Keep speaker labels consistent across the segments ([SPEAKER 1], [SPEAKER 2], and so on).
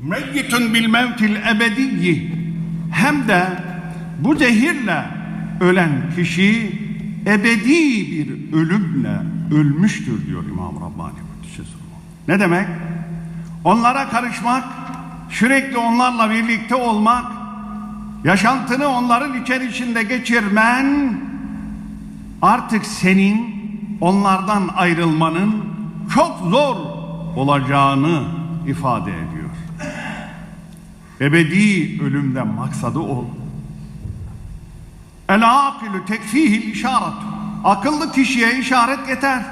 [SPEAKER 1] meyyitun bil mevtil ebediyyi hem de bu zehirle ölen kişi ebedi bir ölümle ölmüştür diyor İmam Rabbani. Ne demek? Onlara karışmak, sürekli onlarla birlikte olmak, yaşantını onların içerisinde geçirmen artık senin onlardan ayrılmanın çok zor olacağını ifade ediyor. Ebedi ölümden maksadı o. El akilu tekfihil işaret. Akıllı kişiye işaret yeter.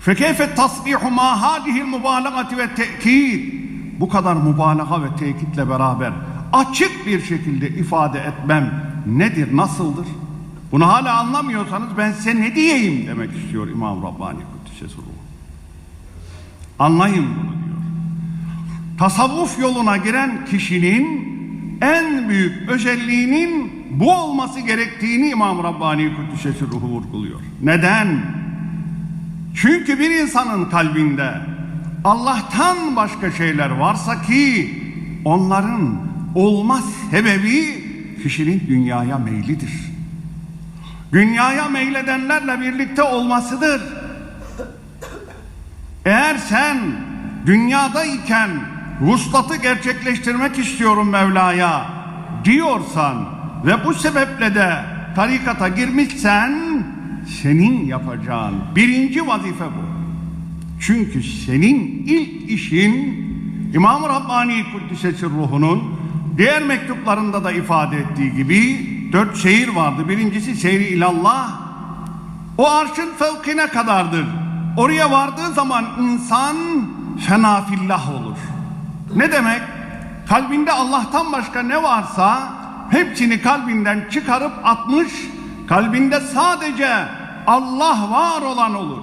[SPEAKER 1] Fekeyfe tasdihu ma hadihil mübalağati ve tekid. Bu kadar mübalağa ve tekitle beraber açık bir şekilde ifade etmem nedir, nasıldır? Bunu hala anlamıyorsanız ben size ne diyeyim demek istiyor İmam Rabbani Kuddise Suru. Anlayın bunu diyor. Tasavvuf yoluna giren kişinin en büyük özelliğinin bu olması gerektiğini İmam Rabbani Kuddise Ruhu vurguluyor. Neden? Çünkü bir insanın kalbinde Allah'tan başka şeyler varsa ki onların olma sebebi kişinin dünyaya meylidir. Dünyaya meyledenlerle birlikte olmasıdır. Eğer sen dünyadayken vuslatı gerçekleştirmek istiyorum Mevla'ya diyorsan ve bu sebeple de tarikata girmişsen senin yapacağın birinci vazife bu. Çünkü senin ilk işin İmam-ı Rabbani Kuddisesi ruhunun diğer mektuplarında da ifade ettiği gibi dört seyir vardı. Birincisi seyri ilallah. O arşın fevkine kadardır. Oraya vardığı zaman insan fenafillah olur. Ne demek? Kalbinde Allah'tan başka ne varsa hepsini kalbinden çıkarıp atmış, kalbinde sadece Allah var olan olur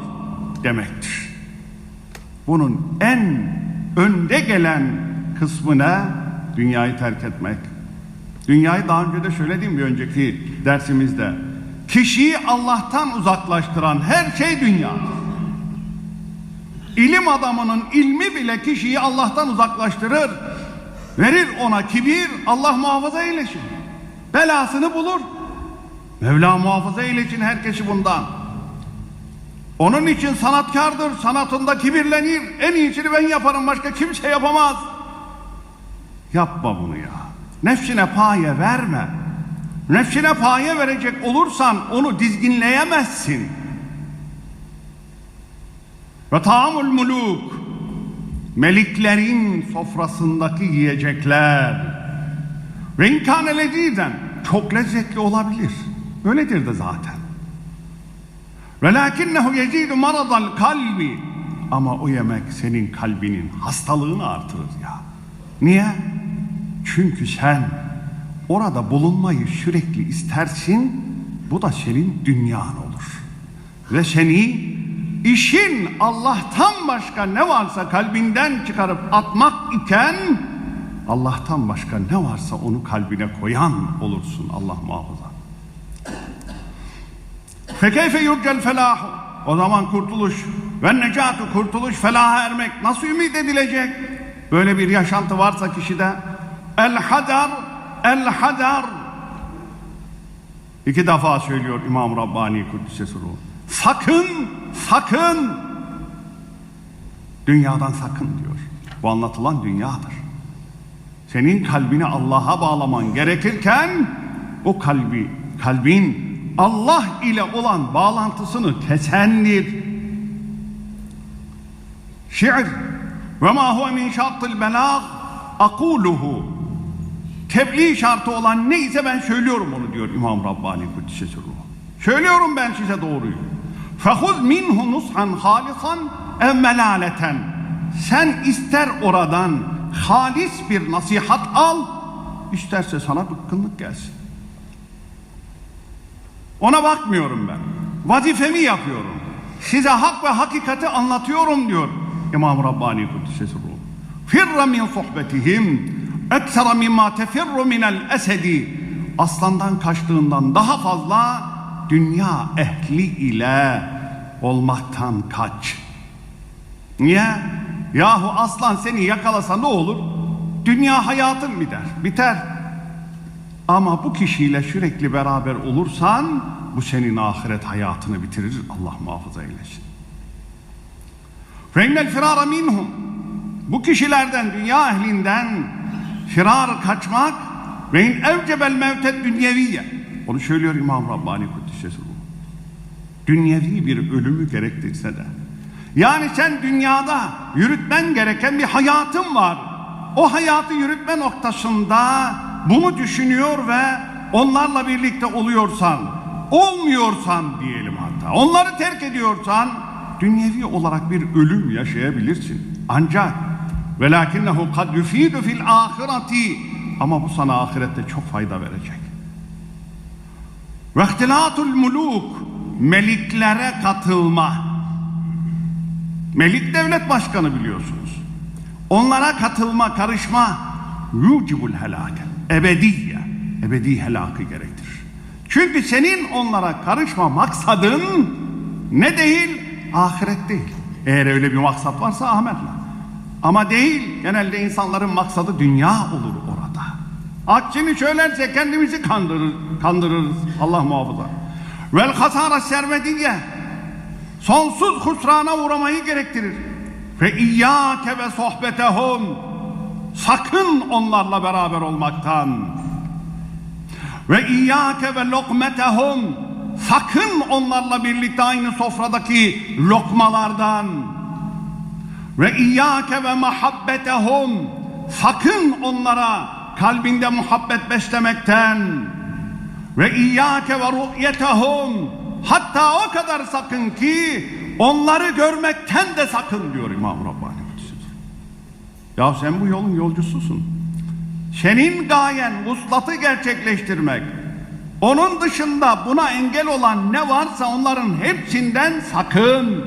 [SPEAKER 1] demektir. Bunun en önde gelen kısmı ne? Dünyayı terk etmek. Dünyayı daha önce de söyledim bir önceki dersimizde. Kişiyi Allah'tan uzaklaştıran her şey dünya. İlim adamının ilmi bile kişiyi Allah'tan uzaklaştırır. Verir ona kibir, Allah muhafaza eylesin. Belasını bulur. Mevla muhafaza eylesin herkesi bundan. Onun için sanatkardır, sanatında kibirlenir. En iyisini ben yaparım, başka kimse yapamaz. Yapma bunu ya. Nefsine paye verme. Nefsine paye verecek olursan onu dizginleyemezsin. Ve taamul muluk meliklerin sofrasındaki yiyecekler ve inkâne lezîzen çok lezzetli olabilir. Öyledir de zaten. Ve lakinnehu yezidu maradal kalbi ama o yemek senin kalbinin hastalığını artırır ya. Niye? Çünkü sen orada bulunmayı sürekli istersin. Bu da senin dünyan olur. Ve seni işin Allah'tan başka ne varsa kalbinden çıkarıp atmak iken Allah'tan başka ne varsa onu kalbine koyan olursun Allah muhafaza. Fekeyfe yurcel felahu o zaman kurtuluş ve necatı kurtuluş felaha ermek nasıl ümit edilecek? Böyle bir yaşantı varsa kişide el hadar el hadar iki defa söylüyor İmam Rabbani Kuddisesi Ruhu. Sakın, sakın. Dünyadan sakın diyor. Bu anlatılan dünyadır. Senin kalbini Allah'a bağlaman gerekirken o kalbi, kalbin Allah ile olan bağlantısını kesendir. Şiir ve ma huve min şartıl belâg akuluhu tebliğ şartı olan neyse ben söylüyorum onu diyor İmam Rabbani Ruhu. Söylüyorum ben size doğruyu. Fehuz minhu nushan halisan ev melaleten. Sen ister oradan halis bir nasihat al, isterse sana bıkkınlık gelsin. Ona bakmıyorum ben. Vazifemi yapıyorum. Size hak ve hakikati anlatıyorum diyor İmam Rabbani Kuddisesi Ruhu. Firra min sohbetihim eksera mimma tefirru minel esedi. Aslandan kaçtığından daha fazla dünya ehli ile olmaktan kaç. Niye? yahu aslan seni yakalasa ne olur? Dünya hayatın biter, biter. Ama bu kişiyle sürekli beraber olursan bu senin ahiret hayatını bitirir. Allah muhafaza eylesin. Feynel firara minhum. Bu kişilerden, dünya ehlinden firar kaçmak ve in evcebel mevted dünyeviye. Onu söylüyor İmam Rabbani Kuddisesi. Dünyevi bir ölümü gerektirse de. Yani sen dünyada yürütmen gereken bir hayatın var. O hayatı yürütme noktasında bunu düşünüyor ve onlarla birlikte oluyorsan, olmuyorsan diyelim hatta, onları terk ediyorsan dünyevi olarak bir ölüm yaşayabilirsin. Ancak velakinnehu kad yufidu fil ahireti ama bu sana ahirette çok fayda verecek. Ve ihtilatul muluk meliklere katılma. Melik devlet başkanı biliyorsunuz. Onlara katılma, karışma yucibul helake. Ebediye. Ebedi helakı gerektirir. Çünkü senin onlara karışma maksadın ne değil? Ahiret değil. Eğer öyle bir maksat varsa Ahmet'le. Ama değil. Genelde insanların maksadı dünya olur orada. Aksini söylerse kendimizi kandırır, kandırırız. Allah muhafaza. Vel hasara sermediye. Sonsuz husrana uğramayı gerektirir. Ve iyyâke ve sohbetehum. Sakın onlarla beraber olmaktan. Ve iyyâke ve lokmetehum. Sakın onlarla birlikte aynı sofradaki lokmalardan. Ve iyyâke ve mahabbetehum. Sakın onlara kalbinde muhabbet beslemekten. Ve iyyâke ve ru'yetehum. Hatta o kadar sakın ki onları görmekten de sakın diyor İmam Rabbani. Ya sen bu yolun yolcususun. Senin gayen vuslatı gerçekleştirmek. Onun dışında buna engel olan ne varsa onların hepsinden sakın.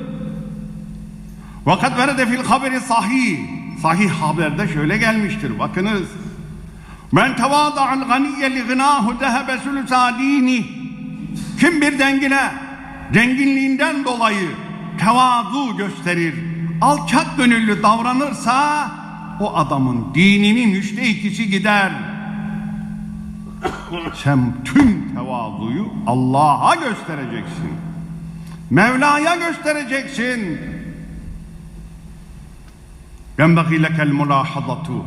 [SPEAKER 1] Vakat verede fil haberi sahih. Sahih haberde şöyle gelmiştir. Bakınız. Men tevâda'al ganiyye li gınâhu dehebe sülüsâ dini. Kim bir dengine, zenginliğinden dolayı tevazu gösterir, alçak gönüllü davranırsa o adamın dininin üçte ikisi gider. Sen tüm tevazuyu Allah'a göstereceksin. Mevla'ya göstereceksin. Yenbagî lekel mulâhadatu.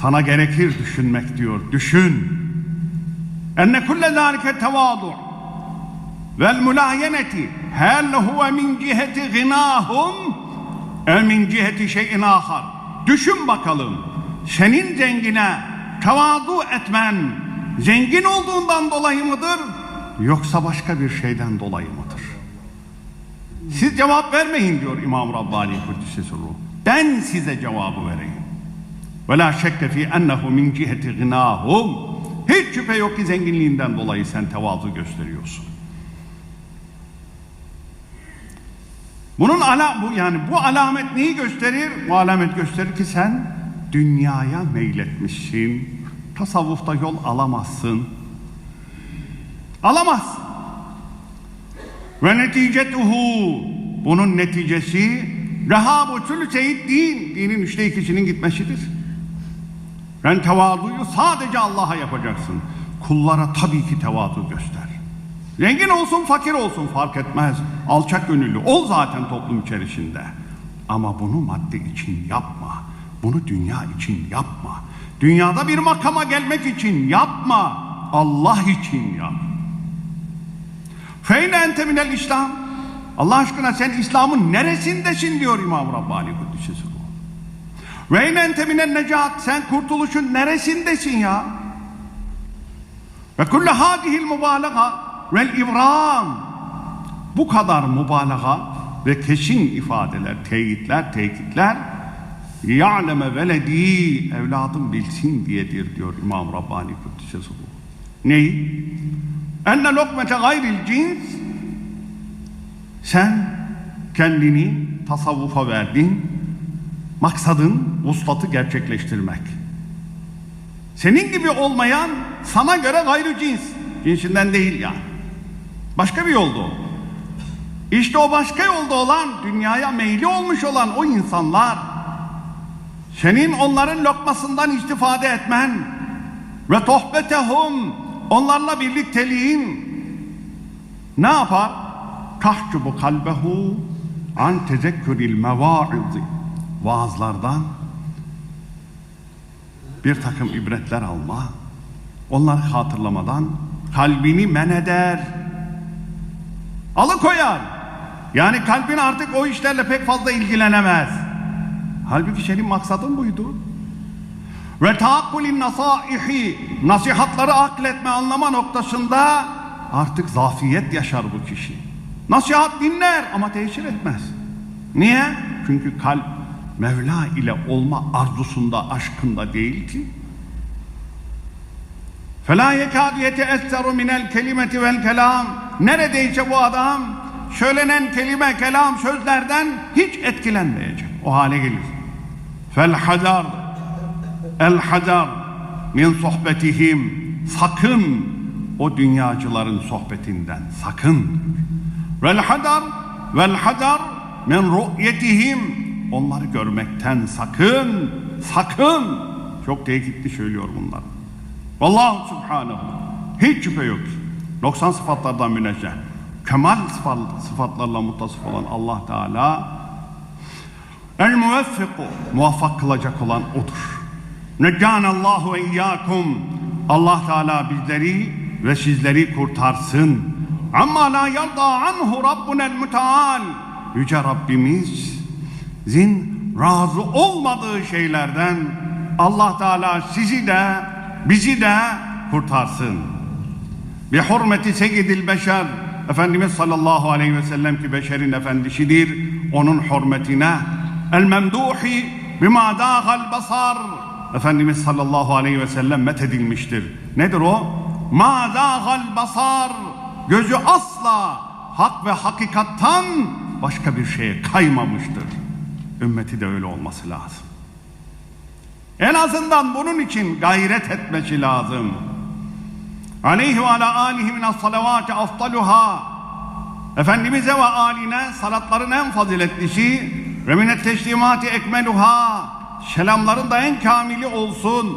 [SPEAKER 1] Sana gerekir düşünmek diyor. Düşün. Enne kulle zâlike tevâdu' vel mülayeneti hel huve min ciheti gınahum ev min ciheti şeyin ahar. Düşün bakalım. Senin zengine tevazu etmen zengin olduğundan dolayı mıdır? Yoksa başka bir şeyden dolayı mıdır? Siz cevap vermeyin diyor İmam Rabbani Kudüs'ü Ben size cevabı vereyim. Ve la şekke fi ennehu min ciheti gınahum. Hiç şüphe yok ki zenginliğinden dolayı sen tevazu gösteriyorsun. Bunun ala bu yani bu alamet neyi gösterir? Bu alamet gösterir ki sen dünyaya meyletmişsin. Tasavvufta yol alamazsın. Alamazsın. Ve neticetuhu bunun neticesi rehabu sülüseyid din dinin üçte ikisinin gitmesidir. Ben tevazuyu sadece Allah'a yapacaksın. Kullara tabii ki tevazu göster. Zengin olsun fakir olsun fark etmez. Alçak gönüllü ol zaten toplum içerisinde. Ama bunu madde için yapma. Bunu dünya için yapma. Dünyada bir makama gelmek için yapma. Allah için yap. Feyne ente minel İslam. Allah aşkına sen İslam'ın neresindesin diyor İmam Rabbani Kuddisesi ente minel necat. Sen kurtuluşun neresindesin ya? Ve kulle hadihil mübalağa vel ibram. Bu kadar mübalağa ve kesin ifadeler, teyitler, tekitler ya'leme veledi evladım bilsin diyedir diyor İmam Rabbani Kuddisesi bu. Neyi? Enne lokmete gayril cins sen kendini tasavvufa verdin. Maksadın vuslatı gerçekleştirmek. Senin gibi olmayan sana göre gayrı cins. Cinsinden değil yani. Başka bir yolda o. İşte o başka yolda olan, dünyaya meyli olmuş olan o insanlar senin onların lokmasından istifade etmen ve tohbetehum onlarla birlikteliğin ne yapar? Tahcubu kalbehu an tezekküril mevaizi vaazlardan bir takım ibretler alma, onları hatırlamadan kalbini men eder, alıkoyar. Yani kalbin artık o işlerle pek fazla ilgilenemez. Halbuki senin maksadın buydu. Ve taakkulin nasaihi nasihatları akletme anlama noktasında artık zafiyet yaşar bu kişi. Nasihat dinler ama tesir etmez. Niye? Çünkü kalp Mevla ile olma arzusunda, aşkında değil ki. فَلَا يَكَادُ يَتَأَثَّرُ مِنَ الْكَلِمَةِ وَالْكَلَامِ Neredeyse bu adam söylenen kelime, kelam, sözlerden hiç etkilenmeyecek. O hale gelir. فَالْحَذَرْ الْحَذَرْ min sohbetihim sakın o dünyacıların sohbetinden sakın vel hadar vel hadar min ru'yetihim onları görmekten sakın sakın. Çok tehlikeli söylüyor bunlar. Vallahu subhanahu. Hiç şüphe yok. 90 sıfatlardan münezzeh kemal sıfat, sıfatlarla muttasıf olan Allah Teala el muveffiku muvaffak kılacak olan odur. Neccanallahu ve iyyakum. Allah Teala bizleri ve sizleri kurtarsın. Amma la yarda anhu Rabbunel müteal. Yüce Rabbimizin razı olmadığı şeylerden Allah Teala sizi de bizi de kurtarsın. Bi hurmeti seyyidil beşer Efendimiz sallallahu aleyhi ve sellem ki beşerin efendisidir. Onun hürmetine el memduhi bima dâgal basar Efendimiz sallallahu aleyhi ve sellem methedilmiştir. Nedir o? Ma zâgal basar gözü asla hak ve hakikattan başka bir şeye kaymamıştır. Ümmeti de öyle olması lazım. En azından bunun için gayret etmesi lazım. Aleyhi ve ala alihi minas salavati aftaluha Efendimiz'e ve aline salatların en faziletlisi ve minet teslimati ekmeluha selamların da en kamili olsun.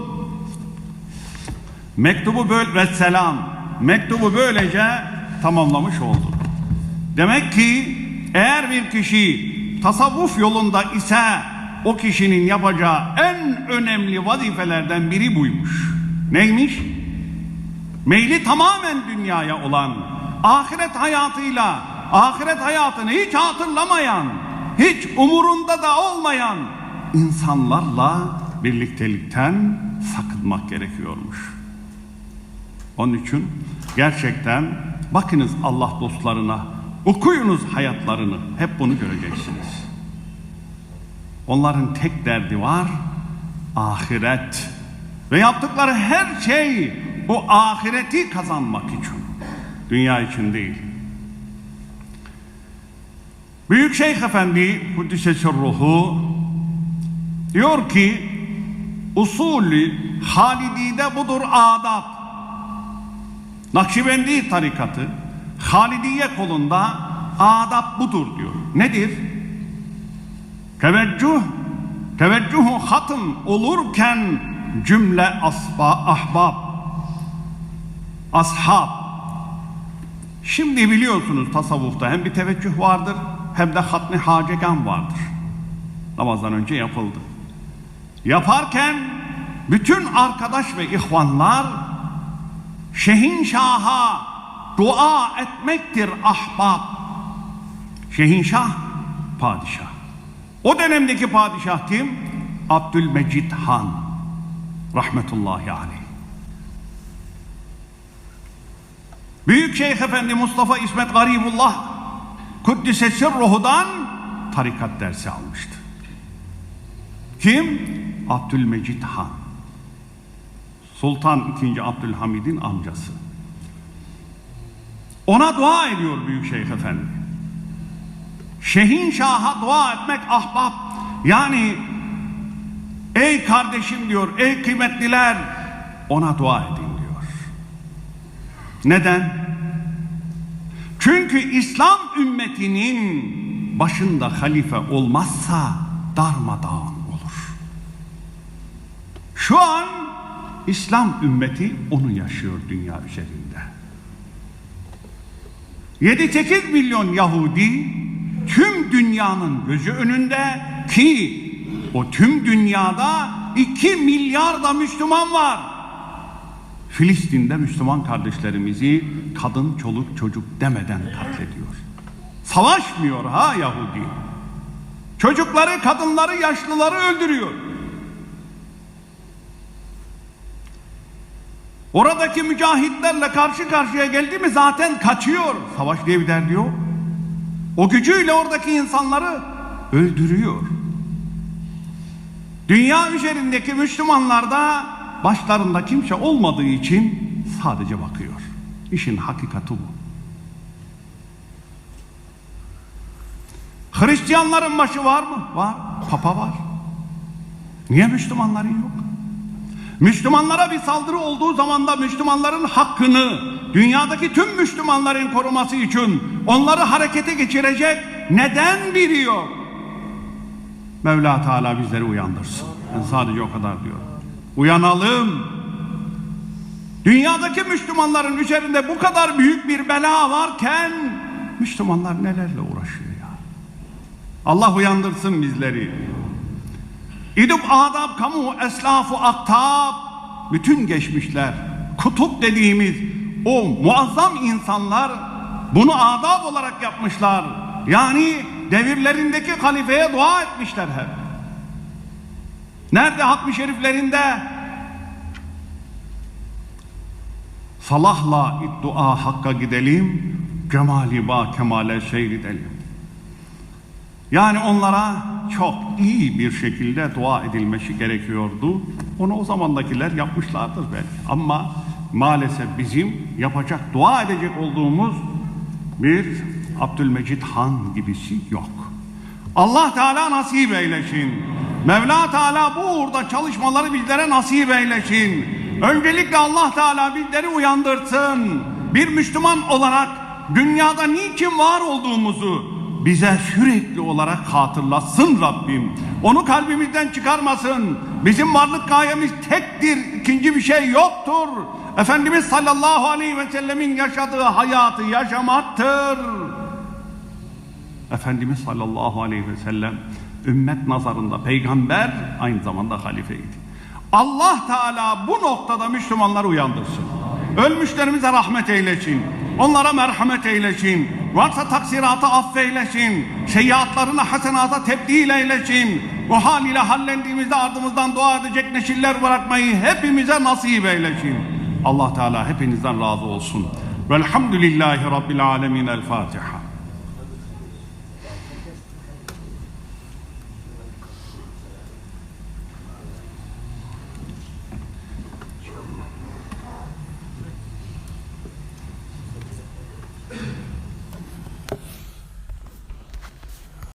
[SPEAKER 1] Mektubu böyle ve selam. Mektubu böylece tamamlamış oldu. Demek ki eğer bir kişi tasavvuf yolunda ise o kişinin yapacağı en önemli vazifelerden biri buymuş. Neymiş? Meyli tamamen dünyaya olan, ahiret hayatıyla, ahiret hayatını hiç hatırlamayan, hiç umurunda da olmayan insanlarla birliktelikten sakınmak gerekiyormuş. Onun için gerçekten bakınız Allah dostlarına, okuyunuz hayatlarını, hep bunu göreceksiniz. Onların tek derdi var, ahiret. Ve yaptıkları her şey o ahireti kazanmak için. Dünya için değil. Büyük Şeyh Efendi Kuddise ruhu diyor ki usulü Halidi'de budur adab. Nakşibendi tarikatı Halidiye kolunda adab budur diyor. Nedir? Teveccüh teveccühü hatım olurken cümle asba, ahbab ashab şimdi biliyorsunuz tasavvufta hem bir teveccüh vardır hem de hatmi hacegan vardır namazdan önce yapıldı yaparken bütün arkadaş ve ihvanlar Şehinşah'a dua etmektir ahbab. Şehinşah padişah. O dönemdeki padişah kim? Abdülmecid Han. Rahmetullahi aleyh. Büyük Şeyh Efendi Mustafa İsmet Garibullah Kuddise Sirruhu'dan tarikat dersi almıştı. Kim? Abdülmecid Han. Sultan II. Abdülhamid'in amcası. Ona dua ediyor Büyük Şeyh Efendi. Şehin Şah'a dua etmek ahbap. Yani ey kardeşim diyor, ey kıymetliler ona dua edin diyor. Neden? Çünkü İslam ümmetinin başında halife olmazsa darmadağın olur. Şu an İslam ümmeti onu yaşıyor dünya üzerinde. 7-8 milyon Yahudi tüm dünyanın gözü önünde ki o tüm dünyada 2 milyar da Müslüman var. Filistin'de Müslüman kardeşlerimizi kadın, çoluk, çocuk demeden katlediyor. Savaşmıyor ha Yahudi. Çocukları, kadınları, yaşlıları öldürüyor. Oradaki mücahitlerle karşı karşıya geldi mi zaten kaçıyor. Savaş diye bir derdi yok. O gücüyle oradaki insanları öldürüyor. Dünya üzerindeki Müslümanlar da başlarında kimse olmadığı için sadece bakıyor. İşin hakikati bu. Hristiyanların başı var mı? Var. Papa var. Niye Müslümanların yok? Müslümanlara bir saldırı olduğu zaman da Müslümanların hakkını dünyadaki tüm Müslümanların koruması için onları harekete geçirecek neden biri yok? Mevla Teala bizleri uyandırsın. Ben sadece o kadar diyorum. Uyanalım. Dünyadaki Müslümanların üzerinde bu kadar büyük bir bela varken Müslümanlar nelerle uğraşıyor ya? Allah uyandırsın bizleri. İdip adab kamu eslafu aktab bütün geçmişler kutup dediğimiz o muazzam insanlar bunu adab olarak yapmışlar. Yani devirlerindeki halifeye dua etmişler hep. Nerede hatmi şeriflerinde salahla dua hakka gidelim cemali ba kemale seyredelim. Yani onlara çok iyi bir şekilde dua edilmesi gerekiyordu. Onu o zamandakiler yapmışlardır belki. Ama maalesef bizim yapacak, dua edecek olduğumuz bir Abdülmecid Han gibisi yok. Allah Teala nasip eylesin. Mevla Teala bu uğurda çalışmaları bizlere nasip eylesin. Öncelikle Allah Teala bizleri uyandırsın. Bir Müslüman olarak dünyada niçin var olduğumuzu bize sürekli olarak hatırlatsın Rabbim. Onu kalbimizden çıkarmasın. Bizim varlık gayemiz tektir, ikinci bir şey yoktur. Efendimiz sallallahu aleyhi ve sellemin yaşadığı hayatı yaşamaktır. Efendimiz sallallahu aleyhi ve sellem ümmet nazarında peygamber aynı zamanda halifeydi. Allah Teala bu noktada Müslümanları uyandırsın. Ölmüşlerimize rahmet eylesin. Onlara merhamet eylesin. Varsa taksiratı affeylesin. Seyyiatlarını hasenata tebdil eylesin. Bu hal ile hallendiğimizde ardımızdan dua edecek neşiller bırakmayı hepimize nasip eylesin. Allah Teala hepinizden razı olsun. Velhamdülillahi Rabbil Alemin. El Fatiha.